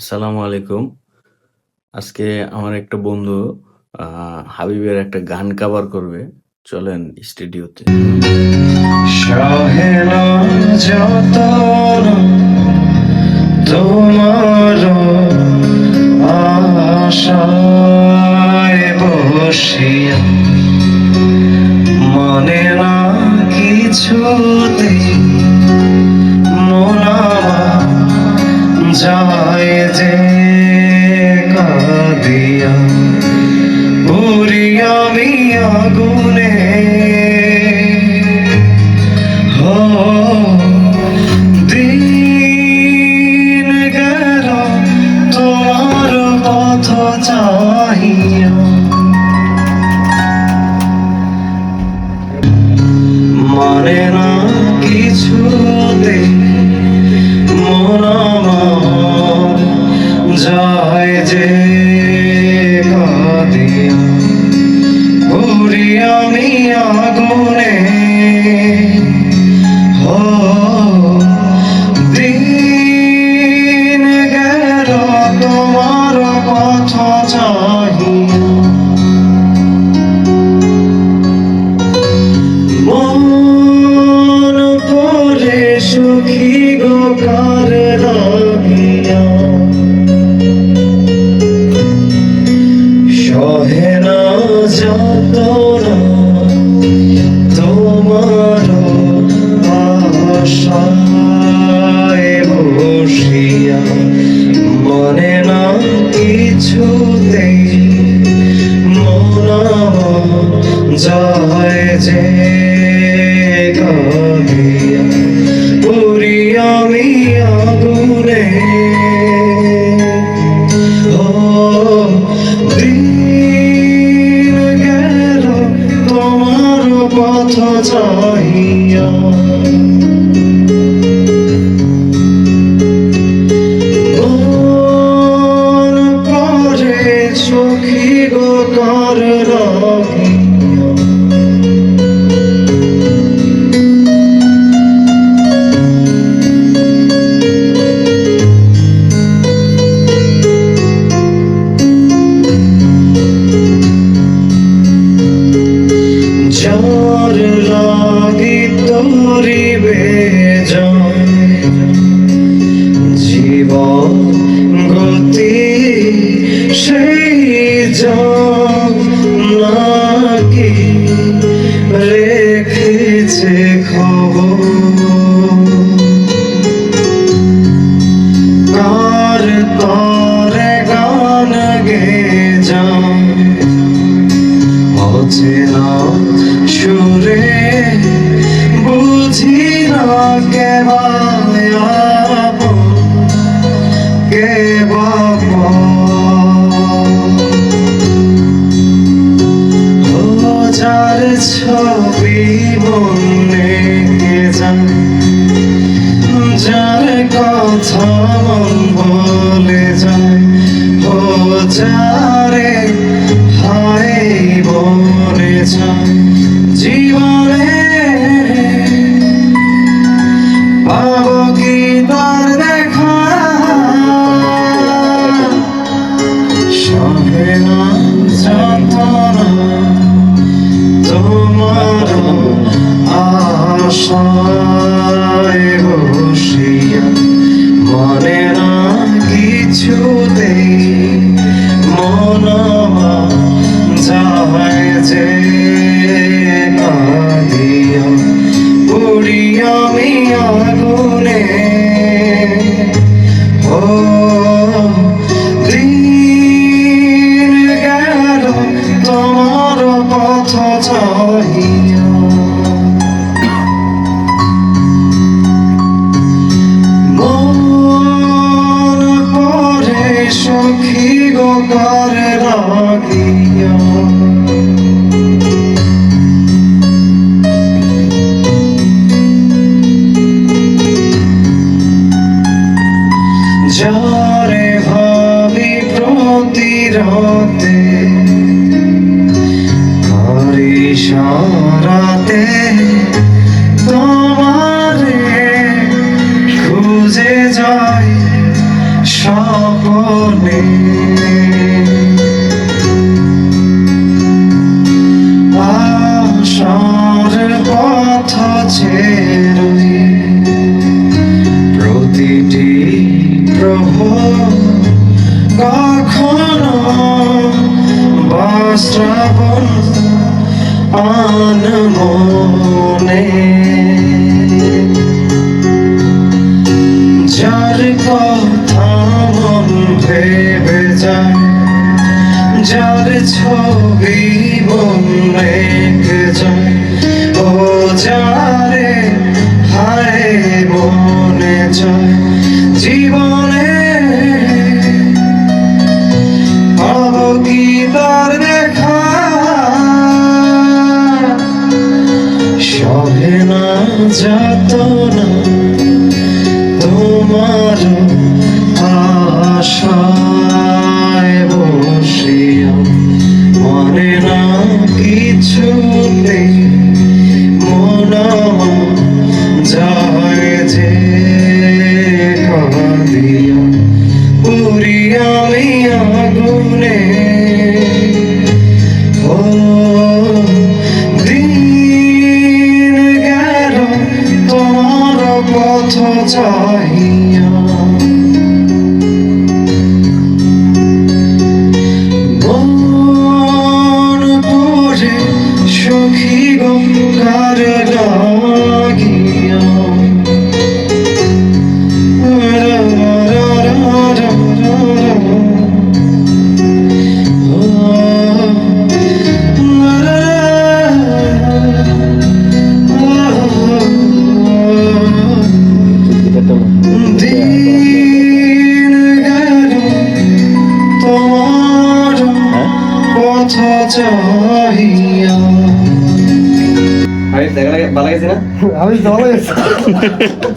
আসসালামু আলাইকুম। আজকে আমার একটা বন্ধু হাবিবের একটা গান কাভার করবে। চলেন স্টুডিওতে। যায় যে কাঁদিয়া পুরি আমি আগুনে। দিন গেল, তোমার পথ চাহিয়া। মানে না কিছুতে, মন যায় যে কাঁদিয়া পুরি আমি কিছুতেই মন যায় জীবন গতি সেই নাকি রেখেছে খবর। কার গান অচেনা সুরে বুঝি না কে ছবি মনে যান যার কথা মন বলে যায় ও হায় বলে যায়। জীবনে যায় যে কাঁদিয়া পুরি আমি আগুনে কার লাগিয়া যারে ভাবি প্রতি রাতে হরি সারাতে তোমারে খুঁজে স্বপ্ন মনে। আশার পথ ছেড়ে প্রতিটি প্রহর কখনো বাস্ত্রাবণ আনমনে। যার যার ছবি মন রেখে যায়, ও যারে হায় যায়, জীবনে পাব কি তার দেখা সহে না যাত না তোমার আশায় মনে না কিছুতে মন যায় যে কাঁদিয়া চাহিয়া। ভালো লাগছে না? আমি জলে